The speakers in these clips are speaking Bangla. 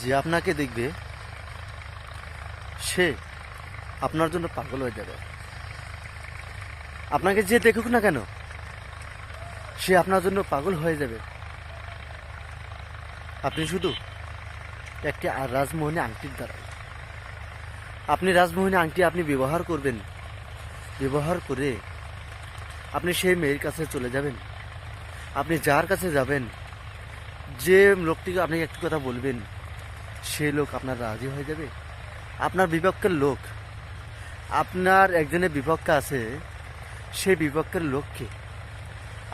যে আপনাকে দেখবে, সে আপনার জন্য পাগল হয়ে যাবে। আপনাকে যে দেখুক না কেন, সে আপনার জন্য পাগল হয়ে যাবে। আপনি শুধু একটি রাজমোহনী আংটির দ্বারা। আপনি রাজমোহনী আংটি আপনি ব্যবহার করবেন। ব্যবহার করে আপনি সেই মেয়ের কাছে চলে যাবেন। আপনি যার কাছে যাবেন, যে লোকটিকে আপনি একটি কথা বলবেন সেই লোক আপনার রাজি হয়ে যাবে? আপনার বিপক্ষের লোক। আপনার একজনের বিপক্ষে আছে, সেই বিপক্ষের লোককে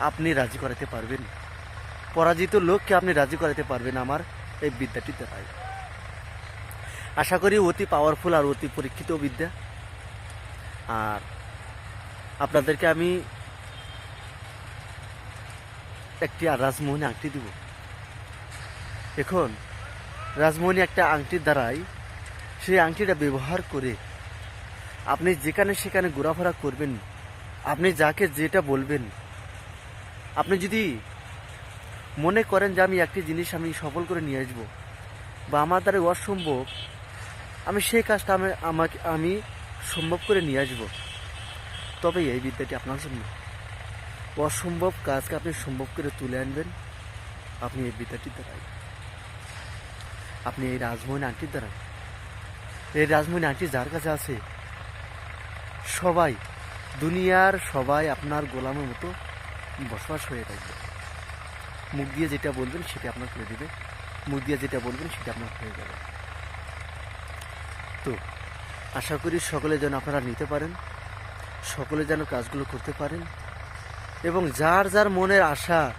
আপনি রাজি করাতে পারবেন। পরাজিত লোককে আপনি রাজি করাতে পারবেন আমার এই বিদ্যাটি দ্বারাই আশা করি অতি পাওয়ারফুল আর অতি পরীক্ষিত বিদ্যা। আর আপনাদেরকে আমি একটি আর রাজমোহনী আংটি দিব। এখন রাজমোহনী একটা আংটির দ্বারাই সেই আংটিটা ব্যবহার করে আপনি যেখানে সেখানে ঘোরাফেরা করবেন, আপনি যাকে যেটা বলবেন। আপনি যদি মনে করেন যে আমি একটি জিনিস আমি সফল করে নিয়ে আসব বা আমার দ্বারা অসম্ভব, আমি সেই কাজটা আমি আমাকে আমি সম্ভব করে নিয়ে আসব, তবে এই বিদ্যাটি আপনার জন্য। অসম্ভব কাজকে আপনি সম্ভব করে তুলে আনবেন, আপনি এই বিদ্যাটির দ্বারাই। আপনি এই রাজমোহন আন্টির দ্বারা। এই রাজমোহন আন্টি যার কাছে আছে, সবাই, দুনিয়ার সবাই আপনার গোলামের মতো বসবাস হয়ে থাকবে। মুখ দিয়ে যেটা বলবেন সেটা আপনার করে দেবে। মুখ দিয়ে যেটা বলবেন সেটা আপনার হয়ে যাবে। তো, আশা করি সকলে যেন আপনারা নিতে পারেন, সকলে যেন কাজগুলো করতে পারেন, এবং যার যার মনের আশা,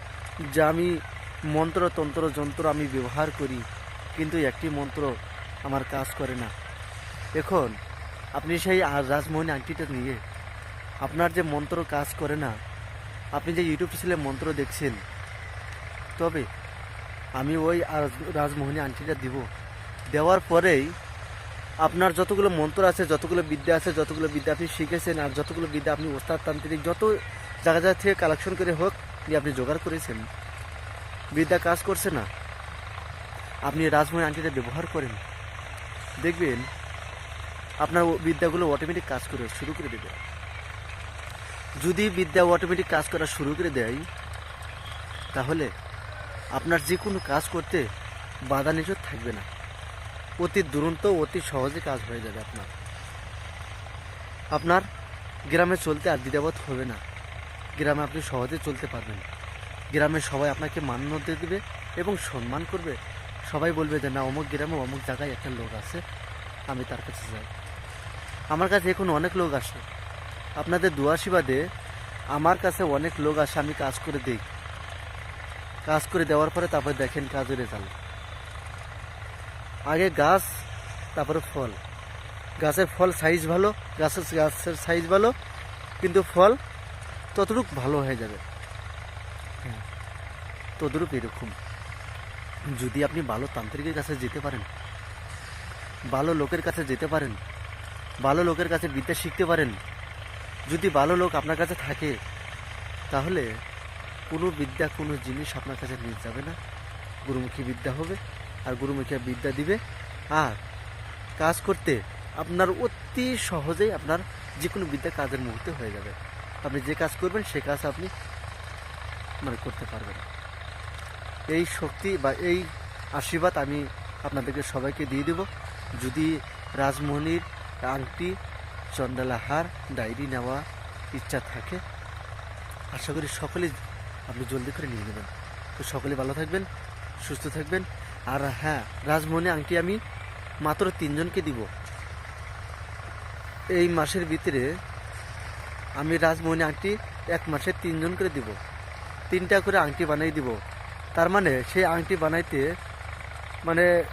যে আমি মন্ত্র, তন্ত্র, যন্ত্র আমি ব্যবহার করি কিন্তু একটি মন্ত্র আমার কাজ করে না। এখন, আপনি সেই রাজমোহনী আংটিটা নিয়ে, আপনার যে মন্ত্র কাজ করে না, আপনি যে ইউটিউব চ্যানেলে মন্ত্র দেখছেন, তবে আমি ওই রাজমোহনী আংটিটা দিব। দেওয়ার পরেই আপনার যতগুলো মন্ত্র আছে, যতগুলো বিদ্যা আছে, যতগুলো বিদ্যা আপনি শিখেছেন আর যতগুলো বিদ্যা আপনি ওস্তাদ তান্ত্রিক যত জায়গা জায়গা থেকে কালেকশন করে হোক আপনি জোগাড় করেছেন, বিদ্যা কাজ করছে না। আপনি রাজমোহন আংটিটা ব্যবহার করেন, দেখবেন আপনার বিদ্যাগুলো অটোমেটিক কাজ করে শুরু করে দেবে। যদি বিদ্যা অটোমেটিক কাজ করা শুরু করে দেয়, তাহলে আপনার যে কোনো কাজ করতে বাধা নিষেধ থাকবে না। অতি দুরন্ত, অতি সহজে কাজ হয়ে যাবে আপনার। আপনার গ্রামে চলতে আর দ্বিধাবোধ হবে না। গ্রামে আপনি সহজে চলতে পারবেন। গ্রামের সবাই আপনাকে মান্যতা দেবে এবং সম্মান করবে। সবাই বলবে যে, না, অমুক গ্রামে অমুক জায়গায় একটা লোক আছে, আমি তার কাছে যাই। আমার কাছে এখন অনেক লোক আসে। আপনাদের দুয়াশীবাদে আমার কাছে অনেক লোক আসে, আমি কাজ করে দিই। কাজ করে দেওয়ার পরে তারপরে দেখেন কাজের রেজাল্ট আগে গাছ, তারপরে ফল। গাছের ফল সাইজ ভালো, গাছের গাছের সাইজ ভালো, কিন্তু ফল ততটুক ভালো হয়ে যাবে। হ্যাঁ ততটুক এরকম। যদি আপনি ভালো তান্ত্রিকের কাছে যেতে পারেন, ভালো লোকের কাছে যেতে পারেন, ভালো লোকের কাছে বিদ্যা শিখতে পারেন, যদি ভালো লোক আপনার কাছে থাকে, তাহলে কোনো বিদ্যা, কোনো জিনিস আপনার কাছে নিয়ে যাবে না। গুরুমুখী বিদ্যা হবে, আর গুরুমুখী বিদ্যা দিবে। আর কাজ করতে আপনার অতি সহজেই আপনার যে কোনো বিদ্যা কাজের মুহূর্তে হয়ে যাবে। আপনি যে কাজ করবেন, সে কাজ আপনি মানে করতে পারবেন এই শক্তি বা এই আশীর্বাদ আমি আপনাদেরকে সবাইকে দিয়ে দেব। যদি রাজমোহনীর আংটি চন্ডালাহার ডায়েরি নেওয়া ইচ্ছা থাকে, আশা করি সকলে আপনি জলদি করে নিয়ে নেবেন। তো সকলে ভালো থাকবেন, সুস্থ থাকবেন। আর হ্যাঁ রাজমোহনী আংটি আমি মাত্র তিনজনকে দিব। এই মাসের ভিতরে আমি রাজমোহনী আংটি এক মাসে তিনজন করে দিব। তিনটা করে আংটি বানাই দিব। তার মানে সেই আংটি বানাইতে মানে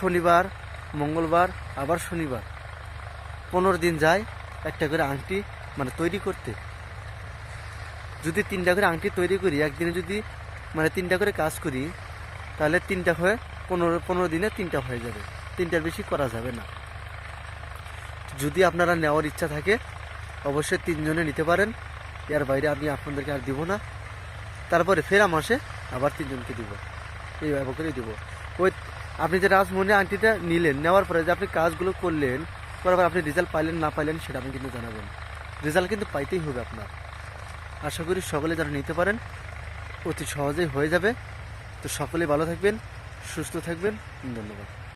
শনিবার, মঙ্গলবার, আবার শনিবার। পনেরো দিন যায় একটা করে আংটি মানে তৈরি করতে। যদি তিনটা করে আংটি তৈরি করি, একদিনে যদি মানে তিনটা করে কাজ করি, তাহলে তিনটা হয়ে পনেরো পনেরো দিনে তিনটা হয়ে যাবে। তিনটার বেশি করা যাবে না। যদি আপনারা নেওয়ার ইচ্ছা থাকে, অবশ্যই তিনজনে নিতে পারেন। এর বাইরে আমি আপনাদেরকে আর দিব না। তারপরে ফেরা মাসে আবার তিনজনকে দিব। এইভাবে করে দিব। ওই আপনি যে রাজ মনে আংটিটা নিলেন, নেওয়ার পরে যে আপনি কাজগুলো করলেন পর আপনি রেজাল্ট পাইলেন, না পাইলেন সেটা আপনি কিন্তু জানাবেন রেজাল্ট কিন্তু পাইতেই হবে আপনার। আশা করি সকলে যারা নিতে পারেন, অতি সহজেই হয়ে যাবে। তো সকলে ভালো থাকবেন, সুস্থ থাকবেন। ধন্যবাদ।